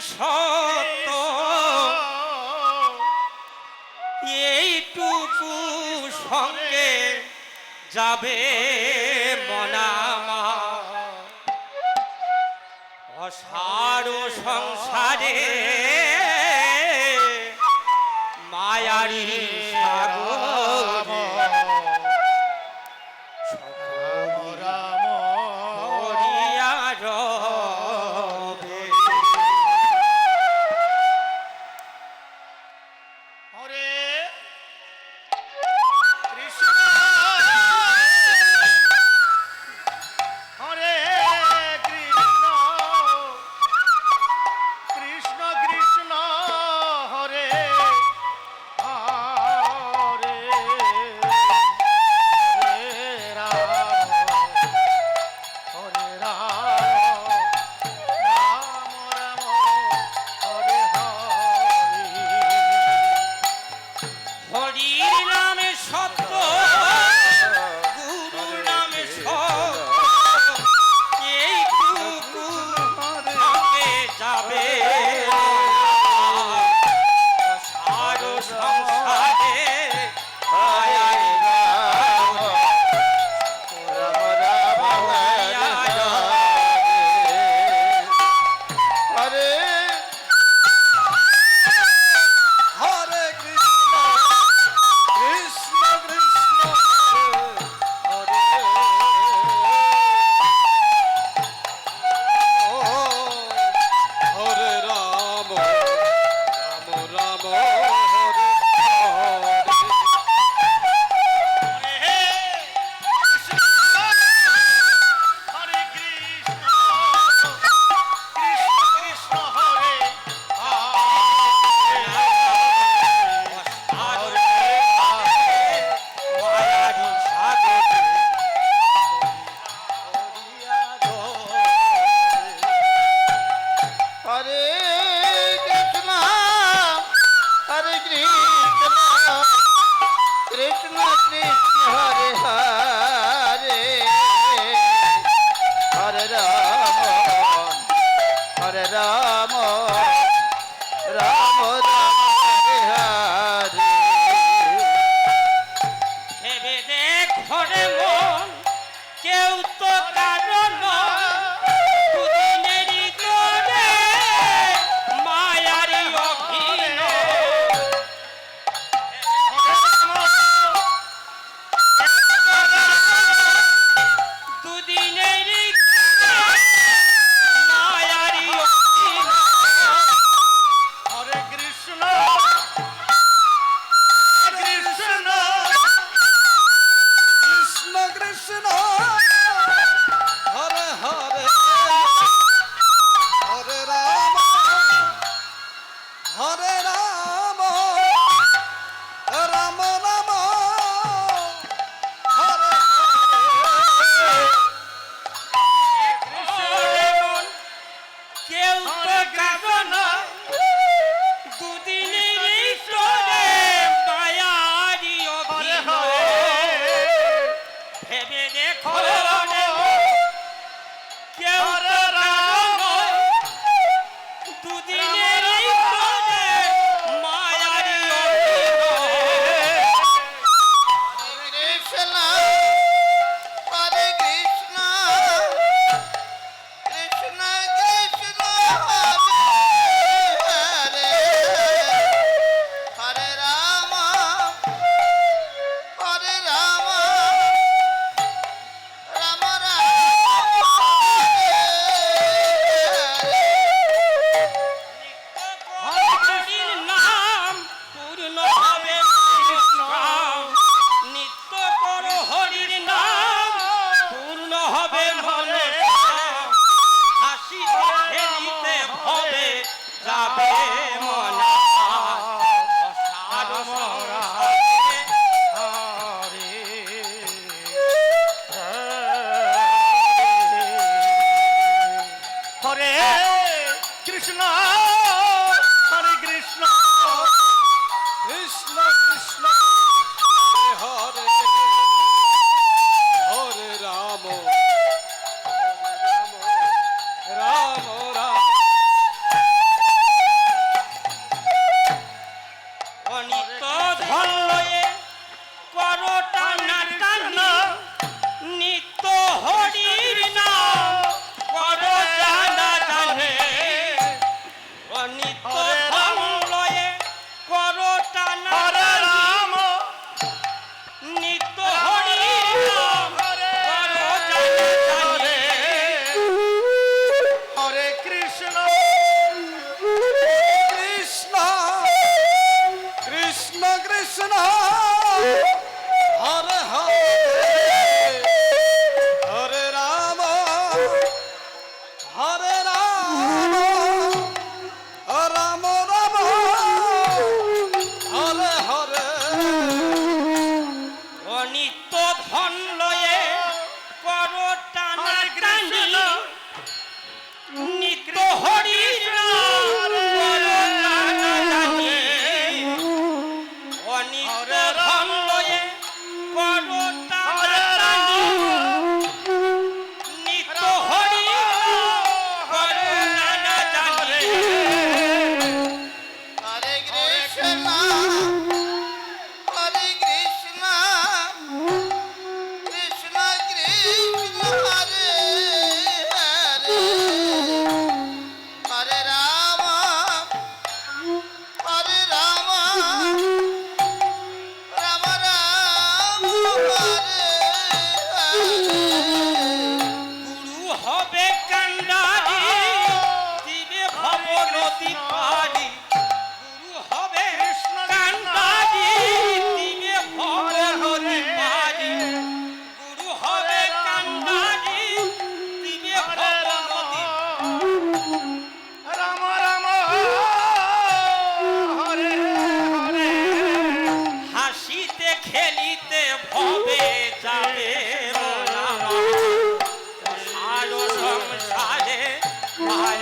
সত এইটুকু সঙ্গে যাবে মনামা অসার সংসারে মায়ারি সাগর। রাম হরিয়া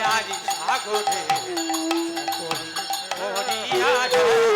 করিয়ারি সাগরে। করিয়ারি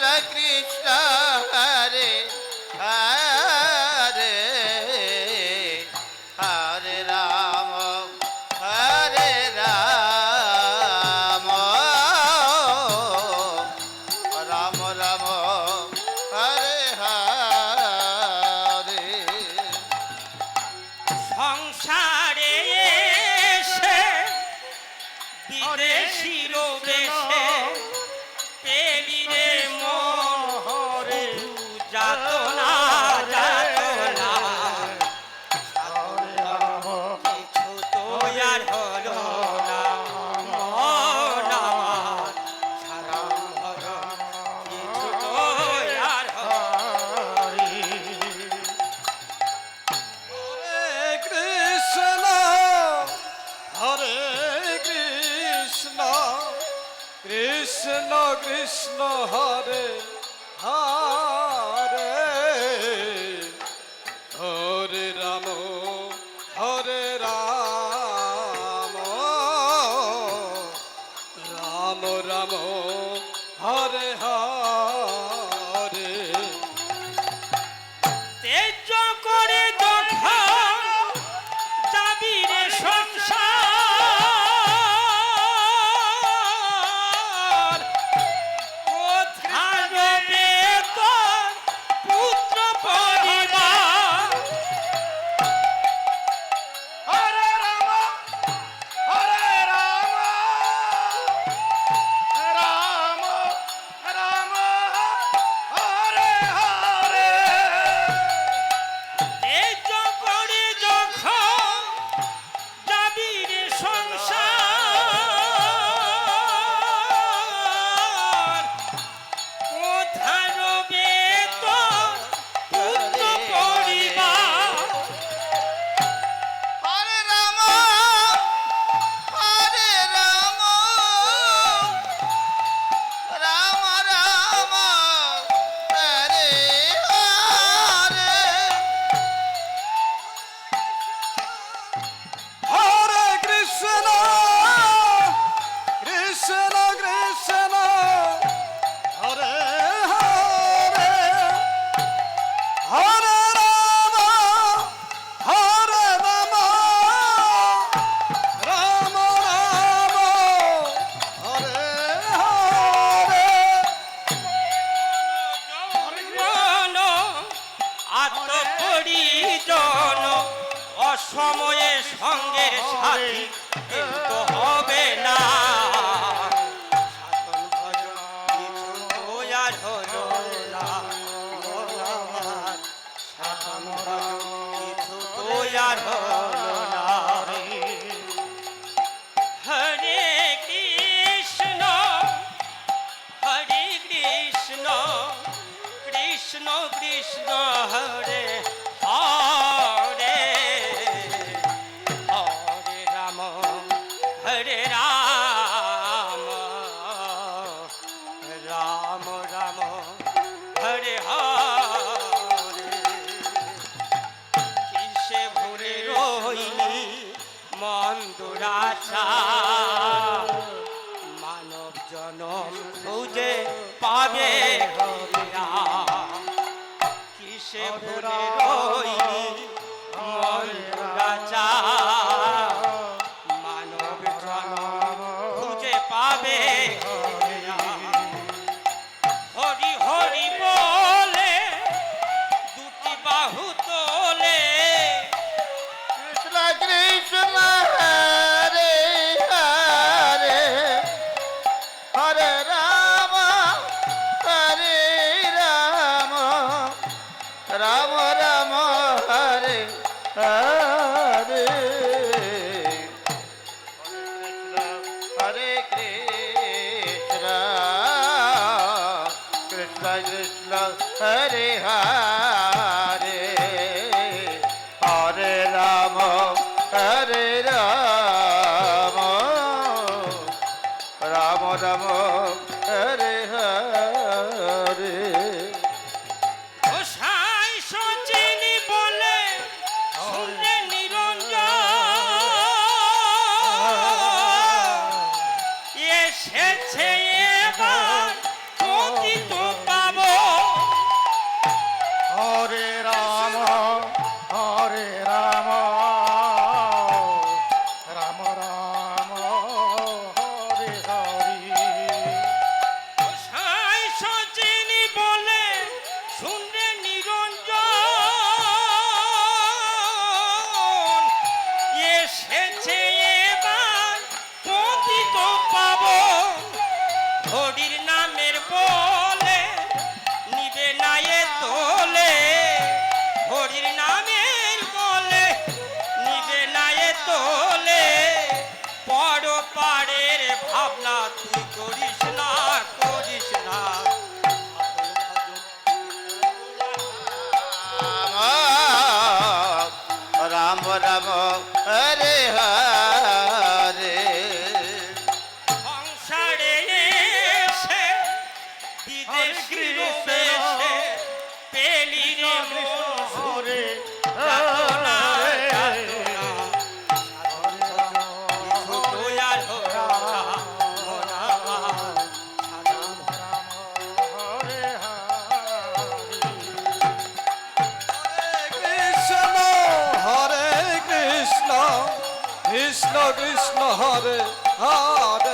কৃষ্ণ হরে হরে হরে রাম হরে রাম রাম রাম হরে হরে। সংসারে এসে বিদেশি লোকেশ কৃষ্ণ কৃষ্ণ হরে হরে। সময়ে সঙ্গে সাথী। কিন্তু রাম রাম হরে হরে রাম হরে হরে hare hare